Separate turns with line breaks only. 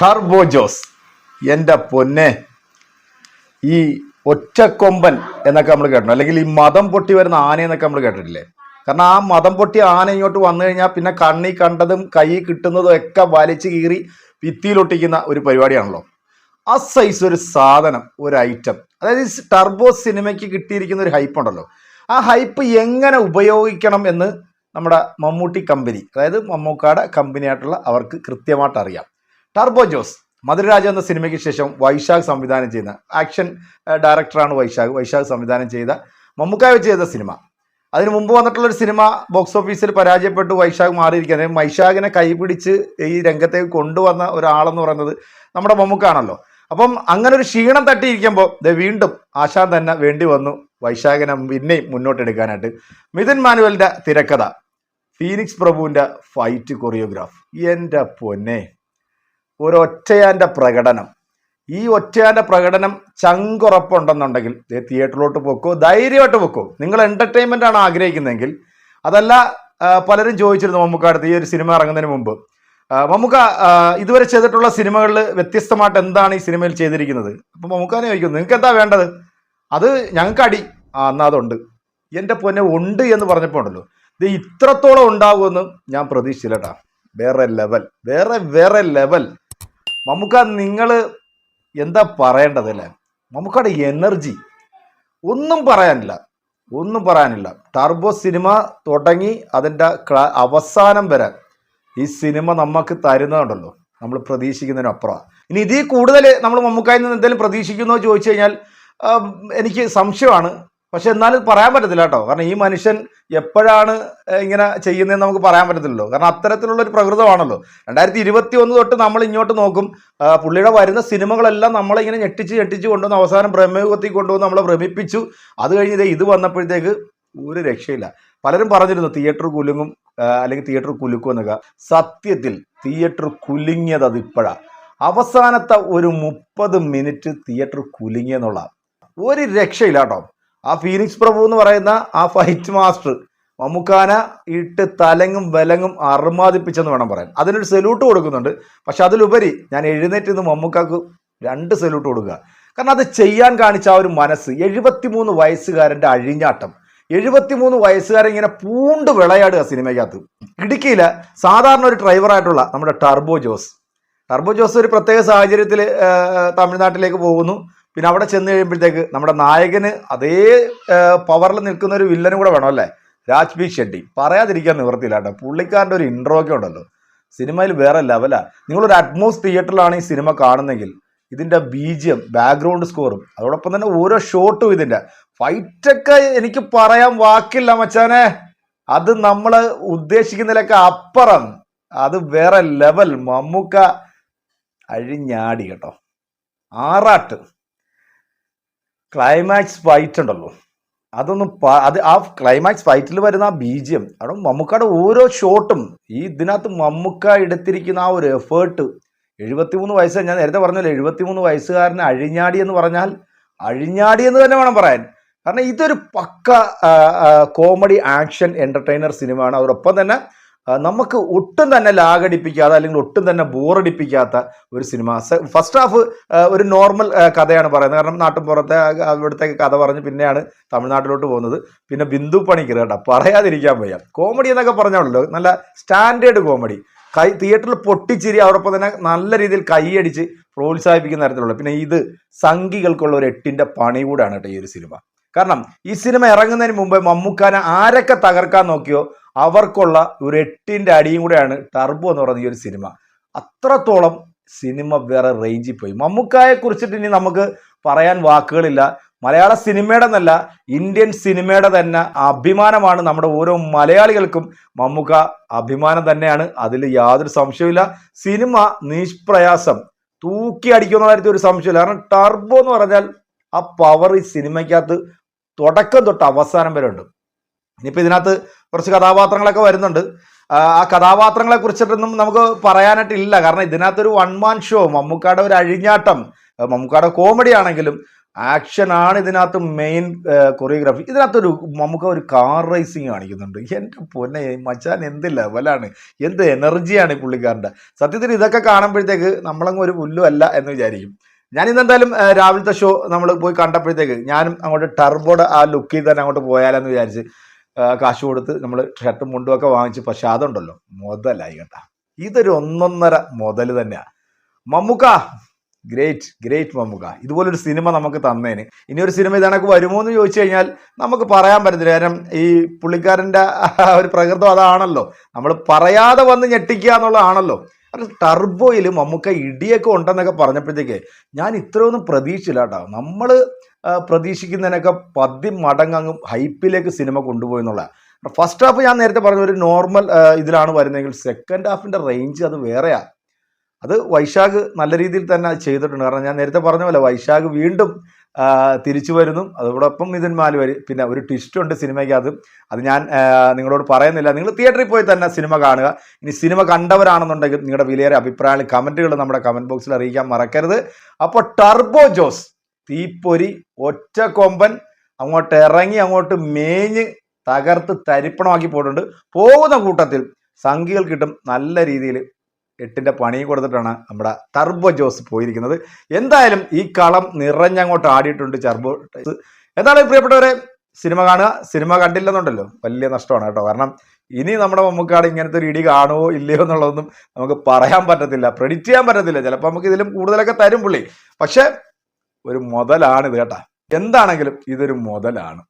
Turbo Jose എന്റെ പൊന്നെ. ഈ ഒറ്റക്കൊമ്പൻ എന്നൊക്കെ നമ്മൾ കേട്ടോ അല്ലെങ്കിൽ ഈ മതം പൊട്ടി വരുന്ന ആന എന്നൊക്കെ നമ്മൾ കേട്ടിട്ടില്ലേ? കാരണം ആ മതം പൊട്ടി ആന ഇങ്ങോട്ട് വന്നു കഴിഞ്ഞാൽ പിന്നെ കണ്ണി കണ്ടതും കൈ കിട്ടുന്നതും ഒക്കെ വലിച്ചു കീറി ഭിത്തിയിലൊട്ടിക്കുന്ന ഒരു പരിപാടിയാണല്ലോ. ആ സൈസ് ഒരു സാധനം ഒരു ഐറ്റം. അതായത് ഈ ടർബോ സിനിമയ്ക്ക് കിട്ടിയിരിക്കുന്ന ഒരു ഹൈപ്പ് ഉണ്ടല്ലോ. ആ ഹൈപ്പ് എങ്ങനെ ഉപയോഗിക്കണം എന്ന് നമ്മുടെ മമ്മൂട്ടി കമ്പനി അതായത് മമ്മൂക്കാടെ കമ്പനിയായിട്ടുള്ള അവർക്ക് കൃത്യമായിട്ട് അറിയാം. ടർബോ ജോസ് മധുരരാജ എന്ന സിനിമയ്ക്ക് ശേഷം വൈശാഖ് സംവിധാനം ചെയ്യുന്ന ആക്ഷൻ ഡയറക്ടറാണ് വൈശാഖ്. വൈശാഖ് സംവിധാനം ചെയ്ത മമ്മൂക്കായ ചെയ്ത സിനിമ. അതിന് മുമ്പ് വന്നിട്ടുള്ളൊരു സിനിമ ബോക്സ് ഓഫീസിൽ പരാജയപ്പെട്ടു വൈശാഖ് മാറിയിരിക്കുന്നത് വൈശാഖിനെ കൈപിടിച്ച് ഈ രംഗത്തേക്ക് കൊണ്ടുവന്ന ഒരാളെന്ന് പറയുന്നത് നമ്മുടെ മമ്മൂക്കാണല്ലോ. അപ്പം അങ്ങനെ ഒരു ക്ഷീണം തട്ടിയിരിക്കുമ്പോൾ ഇത് വീണ്ടും ആശാൻ തന്നെ വേണ്ടി വന്നു വൈശാഖിനെ പിന്നെയും മുന്നോട്ടെടുക്കാനായിട്ട്. മിഥുൻ മാനുവലിന്റെ തിരക്കഥ ഫീനിക്സ് പ്രഭുവിന്റെ ഫൈറ്റ് കൊറിയോഗ്രാഫ്. എന്റെ പൊന്നെ. ഒരൊറ്റയാന്റെ പ്രകടനം. ഈ ഒറ്റയാന്റെ പ്രകടനം ചങ്കുറപ്പുണ്ടെന്നുണ്ടെങ്കിൽ തിയേറ്ററിലോട്ട് പൊക്കോ ധൈര്യമായിട്ട് പൊക്കോ. നിങ്ങൾ എന്റർടൈൻമെന്റ് ആണ് ആഗ്രഹിക്കുന്നതെങ്കിൽ അതല്ല പലരും ചോദിച്ചിരുന്നു മമ്മൂക്കടുത്ത് ഈ ഒരു സിനിമ ഇറങ്ങുന്നതിന് മുമ്പ്. മമ്മൂക്ക ഇതുവരെ ചെയ്തിട്ടുള്ള സിനിമകളിൽ വ്യത്യസ്തമായിട്ട് എന്താണ് ഈ സിനിമയിൽ ചെയ്തിരിക്കുന്നത്? അപ്പം മമ്മൂക്കാനെ ചോദിക്കുന്നു നിങ്ങൾക്ക് എന്താ വേണ്ടത്? അത് ഞങ്ങൾക്ക് അടി. ആ എന്നാൽ അതുണ്ട്. എന്റെ പൊന്നെ ഉണ്ട് എന്ന് പറഞ്ഞപ്പോൾ ഉണ്ടല്ലോ ഇത് ഇത്രത്തോളം ഉണ്ടാകുമെന്ന് ഞാൻ പ്രതീക്ഷിച്ചില്ല കേട്ടാ വേറെ ലെവൽ വേറെ വേറെ ലെവൽ മമ്മൂക്ക നിങ്ങൾ എന്താ പറയേണ്ടത് അല്ലേ? മമ്മൂക്കയുടെ എനർജി. ഒന്നും പറയാനില്ല. ഒന്നും പറയാനില്ല. ടർബോ സിനിമ തുടങ്ങി അതിന്റെ അവസാനം വരെ ഈ സിനിമ നമുക്ക് തരുന്നതുണ്ടല്ലോ. നമ്മൾ പ്രതീക്ഷിക്കുന്നതിനപ്പുറമാണ് ഇനി ഇതിൽ കൂടുതൽ നമ്മൾ മമ്മൂക്കായി നിന്ന് എന്തെങ്കിലും പ്രതീക്ഷിക്കുന്നോ ചോദിച്ചു കഴിഞ്ഞാൽ എനിക്ക് സംശയമാണ്. പക്ഷെ എന്നാലും പറയാൻ പറ്റത്തില്ല കേട്ടോ. കാരണം ഈ മനുഷ്യൻ എപ്പോഴാണ് ഇങ്ങനെ ചെയ്യുന്നതെന്ന് നമുക്ക് പറയാൻ പറ്റത്തില്ലല്ലോ. കാരണം അത്തരത്തിലുള്ള ഒരു പ്രകൃതമാണല്ലോ. രണ്ടായിരത്തി ഇരുപത്തി ഒന്ന് തൊട്ട് നമ്മൾ ഇങ്ങോട്ട് നോക്കും പുള്ളിയുടെ വരുന്ന സിനിമകളെല്ലാം നമ്മളെ ഇങ്ങനെ ഞെട്ടിച്ച് ഞെട്ടിച്ച് കൊണ്ടുവന്ന് അവസാനം ബ്രഹ്മയുഗത്തിൽ കൊണ്ടുവന്ന് നമ്മളെ ഭ്രമിപ്പിച്ചു. അത് കഴിഞ്ഞ് ഇത് വന്നപ്പോഴത്തേക്ക് ഒരു രക്ഷയില്ല. പലരും പറഞ്ഞിരുന്നു തിയേറ്റർ കുലുങ്ങും അല്ലെങ്കിൽ തിയേറ്റർ കുലുക്കും എന്നൊക്കെ. സത്യത്തിൽ തിയേറ്റർ കുലുങ്ങിയത് അത് ഇപ്പോഴാണ് അവസാനത്തെ ഒരു മുപ്പത് മിനിറ്റ് തിയേറ്റർ കുലുങ്ങിയെന്നുള്ള ഒരു രക്ഷയില്ല കേട്ടോ. ആ ഫീനിക്സ് പ്രഭു എന്ന് പറയുന്ന ആ ഫൈറ്റ് മാസ്റ്റർ മമ്മുക്കാന ഇട്ട് തലങ്ങും വലങ്ങും അർമാദിപ്പിച്ചെന്ന് വേണം പറയാൻ. അതിനൊരു സല്യൂട്ട് കൊടുക്കുന്നുണ്ട്. പക്ഷെ അതിലുപരി ഞാൻ എഴുന്നേറ്റ് നിന്ന് മമ്മൂക്കാക്ക് രണ്ട് സല്യൂട്ട് കൊടുക്കുക. കാരണം അത് ചെയ്യാൻ കാണിച്ച ആ ഒരു മനസ്സ് എഴുപത്തിമൂന്ന് വയസ്സുകാരന്റെ അഴിഞ്ഞാട്ടം. എഴുപത്തിമൂന്ന് വയസ്സുകാരൻ ഇങ്ങനെ പൂണ്ട് വിളയാടുക സിനിമയ്ക്കകത്ത്. ഇടുക്കിയിൽ സാധാരണ ഒരു ഡ്രൈവറായിട്ടുള്ള നമ്മുടെ ടർബോ ജോസ്. ടർബോ ജോസ് ഒരു പ്രത്യേക സാഹചര്യത്തിൽ തമിഴ്നാട്ടിലേക്ക് പോകുന്നു. പിന്നെ അവിടെ ചെന്ന് കഴിയുമ്പോഴത്തേക്ക് നമ്മുടെ നായകന് അതേ പവറിൽ നിൽക്കുന്ന ഒരു വില്ലനും കൂടെ വേണം അല്ലേ? രാജ്ബി ഷെട്ടി. പറയാതിരിക്കാൻ നിവർത്തിയില്ല കേട്ടോ പുള്ളിക്കാരന്റെ ഒരു ഇൻട്രോ ഒക്കെ ഉണ്ടല്ലോ. സിനിമയിൽ വേറെ ലെവലാ നിങ്ങളൊരു അറ്റ്മോസ് തിയേറ്ററിലാണ് ഈ സിനിമ കാണുന്നെങ്കിൽ ഇതിന്റെ ബീജിയം ബാക്ക്ഗ്രൗണ്ട് സ്കോറും അതോടൊപ്പം തന്നെ ഓരോ ഷോട്ടും ഇതിന്റെ. ഫൈറ്റൊക്കെ എനിക്ക് പറയാൻ വാക്കില്ല മച്ചാനെ. അത് നമ്മൾ ഉദ്ദേശിക്കുന്നതിലൊക്കെ അപ്പുറം. അത് വേറെ ലെവൽ മമ്മൂക്ക അഴിഞ്ഞാടി കേട്ടോ. ആറാട്ട്. ക്ലൈമാക്സ് ഫൈറ്റ് ഉണ്ടല്ലോ. അതൊന്നും അത് ആ ക്ലൈമാക്സ് ഫൈറ്റിൽ വരുന്ന ആ ബീജിയം അവിടെ മമ്മൂക്കയുടെ ഓരോ ഷോട്ടും ഈ ഇതിനകത്ത് മമ്മൂക്ക എടുത്തിരിക്കുന്ന ആ ഒരു എഫേർട്ട് എഴുപത്തിമൂന്ന് വയസ്സ് ഞാൻ നേരത്തെ പറഞ്ഞല്ലോ എഴുപത്തിമൂന്ന് വയസ്സുകാരന് അഴിഞ്ഞാടി എന്ന് പറഞ്ഞാൽ അഴിഞ്ഞാടി എന്ന് തന്നെ വേണം പറയാൻ. കാരണം ഇതൊരു പക്ക കോമഡി ആക്ഷൻ എന്റർടൈനർ സിനിമയാണ് അതോടൊപ്പം തന്നെ നമുക്ക് ഒട്ടും തന്നെ ലാഗടിപ്പിക്കാത്ത അല്ലെങ്കിൽ ഒട്ടും തന്നെ ബോറടിപ്പിക്കാത്ത ഒരു സിനിമ. ഫസ്റ്റ് ഹാഫ് ഒരു നോർമൽ കഥയാണ് പറയുന്നത്. കാരണം നാട്ടിൻ പുറത്തെ അവിടുത്തെ കഥ പറഞ്ഞ് പിന്നെയാണ് തമിഴ്നാട്ടിലോട്ട് പോകുന്നത്. പിന്നെ ബിന്ദു പണിക്കർ കേട്ടോ പറയാതിരിക്കാൻ വയ്യ. കോമഡി എന്നൊക്കെ പറഞ്ഞാണല്ലോ നല്ല സ്റ്റാൻഡേർഡ് കോമഡി കൈ തിയേറ്ററിൽ പൊട്ടിച്ചിരി അവരൊപ്പം തന്നെ നല്ല രീതിയിൽ കൈയടിച്ച് പ്രോത്സാഹിപ്പിക്കുന്ന തരത്തിലുള്ള പിന്നെ ഇത് സംഘികൾക്കുള്ള ഒരു എട്ടിന്റെ പണി കൂടാണ് കേട്ടോ ഈ ഒരു സിനിമ. കാരണം ഈ സിനിമ ഇറങ്ങുന്നതിന് മുമ്പ് മമ്മൂക്കാനെ ആരൊക്കെ തകർക്കാൻ നോക്കിയോ അവർക്കുള്ള ഒരു എട്ടിന്റെ അടിയും കൂടെയാണ് ടർബോ എന്ന് പറയുന്ന ഈ ഒരു സിനിമ. അത്രത്തോളം സിനിമ വേറെ റേഞ്ചിൽ പോയി. മമ്മൂക്കായെ കുറിച്ചിട്ട് ഇനി നമുക്ക് പറയാൻ വാക്കുകളില്ല. മലയാള സിനിമയുടെ എന്നല്ല ഇന്ത്യൻ സിനിമയുടെ തന്നെ അഭിമാനമാണ് നമ്മുടെ ഓരോ മലയാളികൾക്കും. മമ്മൂക്ക അഭിമാനം തന്നെയാണ് അതിൽ യാതൊരു സംശയവുമില്ല. സിനിമ നിഷ്പ്രയാസം തൂക്കി അടിക്കുന്ന കാര്യത്തിൽ ഒരു സംശയമില്ല കാരണം ടർബോ എന്ന് പറഞ്ഞാൽ ആ പവർ ഈ സിനിമയ്ക്കകത്ത് തുടക്കം തൊട്ട് അവസാനം വരെ ഉണ്ട്. ഇനിയിപ്പോൾ ഇതിനകത്ത് കുറച്ച് കഥാപാത്രങ്ങളൊക്കെ വരുന്നുണ്ട്. ആ കഥാപാത്രങ്ങളെ കുറിച്ചിട്ടൊന്നും നമുക്ക് പറയാനായിട്ടില്ല. കാരണം ഇതിനകത്തൊരു വൺ മാൻ ഷോ മമ്മൂക്കാടെ ഒരു അഴിഞ്ഞാട്ടം മമ്മൂക്കാടെ കോമഡി ആണെങ്കിലും ആക്ഷൻ ആണ് ഇതിനകത്ത് മെയിൻ കൊറിയോഗ്രാഫി ഇതിനകത്തൊരു നമുക്ക് ഒരു കാർ റേസിങ് കാണിക്കുന്നുണ്ട്. എന്റെ പൊന്നെ മച്ചാൻ എന്ത് ലെവലാണ് എന്ത് എനർജിയാണ് ഈ പുള്ളിക്കാരന്റെ? സത്യത്തിൽ ഇതൊക്കെ കാണുമ്പോഴത്തേക്ക് നമ്മളങ്ങ് ഒരു പുല്ലും അല്ല എന്ന് വിചാരിക്കും. ഞാൻ ഇന്നെന്തായാലും രാവിലത്തെ ഷോ നമ്മൾ പോയി കണ്ടപ്പോഴത്തേക്ക് ഞാനും അങ്ങോട്ട് ടർബോടെ ആ ലുക്കിൽ തന്നെ അങ്ങോട്ട് പോയാലെന്ന് വിചാരിച്ച് കാശ് കൊടുത്ത് നമ്മൾ ഷർട്ടും മുണ്ടും ഒക്കെ വാങ്ങിച്ചു പക്ഷെ അതുണ്ടല്ലോ മുതലായി കേട്ടാ ഇതൊരു ഒന്നൊന്നര മുതൽ തന്നെയാണ് മമ്മുക്ക ഗ്രേറ്റ് ഗ്രേറ്റ് മമ്മുക്ക. ഇതുപോലൊരു സിനിമ നമുക്ക് തന്നേന്. ഇനി ഒരു സിനിമ ഇതണക്ക് വരുമോ എന്ന് ചോദിച്ചു കഴിഞ്ഞാൽ നമുക്ക് പറയാൻ പറ്റത്തില്ല. കാരണം ഈ പുള്ളിക്കാരന്റെ ഒരു പ്രകൃതം അതാണല്ലോ. നമ്മൾ പറയാതെ വന്ന് ഞെട്ടിക്കുക എന്നുള്ളതാണല്ലോ. ടർബോയിൽ മമ്മൂക്ക ഇടിയൊക്കെ ഉണ്ടെന്നൊക്കെ പറഞ്ഞപ്പോഴത്തേക്ക് ഞാൻ ഇത്രയൊന്നും പ്രതീക്ഷിച്ചില്ല കേട്ടോ. നമ്മൾ പ്രതീക്ഷിക്കുന്നതിനൊക്കെ പതി മടങ്ങ് ഹൈപ്പിലേക്ക് സിനിമ കൊണ്ടുപോയി എന്നുള്ള ഫസ്റ്റ് ഹാഫ് ഞാൻ നേരത്തെ പറഞ്ഞ ഒരു നോർമൽ ഇതിലാണ് വരുന്നതെങ്കിൽ സെക്കൻഡ് ഹാഫിന്റെ റേഞ്ച് അത് വേറെയാണ് അത് വൈശാഖ് നല്ല രീതിയിൽ തന്നെ ചെയ്തിട്ടുണ്ട്. കാരണം ഞാൻ നേരത്തെ പറഞ്ഞ പോലെ വൈശാഖ് വീണ്ടും തിരിച്ചു വരുന്നു. അതോടൊപ്പം മിഥുൻ മാലുവരി പിന്നെ ഒരു ട്വിസ്റ്റ് ഉണ്ട് സിനിമയ്ക്കകത്ത്. അത് ഞാൻ നിങ്ങളോട് പറയുന്നില്ല. നിങ്ങൾ തിയേറ്ററിൽ പോയി തന്നെ സിനിമ കാണുക. ഇനി സിനിമ കണ്ടവരാണെന്നുണ്ടെങ്കിൽ നിങ്ങളുടെ വിലയേറെ അഭിപ്രായങ്ങൾ കമന്റുകൾ നമ്മുടെ കമന്റ് ബോക്സിൽ അറിയിക്കാൻ മറക്കരുത്. അപ്പോൾ ടർബോ ജോസ് തീപ്പൊരി ഒറ്റ കൊമ്പൻ അങ്ങോട്ട് ഇറങ്ങി അങ്ങോട്ട് മേഞ്ഞ് തകർത്ത് തരിപ്പണമാക്കി പോയിട്ടുണ്ട്. പോകുന്ന കൂട്ടത്തിൽ സംഖ്യകൾ കിട്ടും നല്ല രീതിയിൽ എട്ടിന്റെ പണിയും കൊടുത്തിട്ടാണ് നമ്മുടെ ടർബോ ജോസ് പോയിരിക്കുന്നത്. എന്തായാലും ഈ കളം നിറഞ്ഞങ്ങോട്ട് ആടിയിട്ടുണ്ട് ടർബോ എന്താണ് പ്രിയപ്പെട്ടവരെ സിനിമ കാണുക സിനിമ കണ്ടില്ലെന്നുണ്ടല്ലോ. വലിയ നഷ്ടമാണ് കേട്ടോ. കാരണം ഇനി നമ്മുടെ മമ്മൂക്കാട് ഇങ്ങനത്തെ ഒരു ഇടി കാണുമോ ഇല്ലയോ എന്നുള്ളതൊന്നും നമുക്ക് പറയാൻ പറ്റത്തില്ല പ്രെഡിക്റ്റ് ചെയ്യാൻ പറ്റത്തില്ല. ചിലപ്പോൾ നമുക്ക് ഇതിലും കൂടുതലൊക്കെ തരും പുള്ളി. പക്ഷെ ഒരു മുതലാണ് ഇത് കേട്ടാ. എന്താണെങ്കിലും ഇതൊരു മുതലാണ്.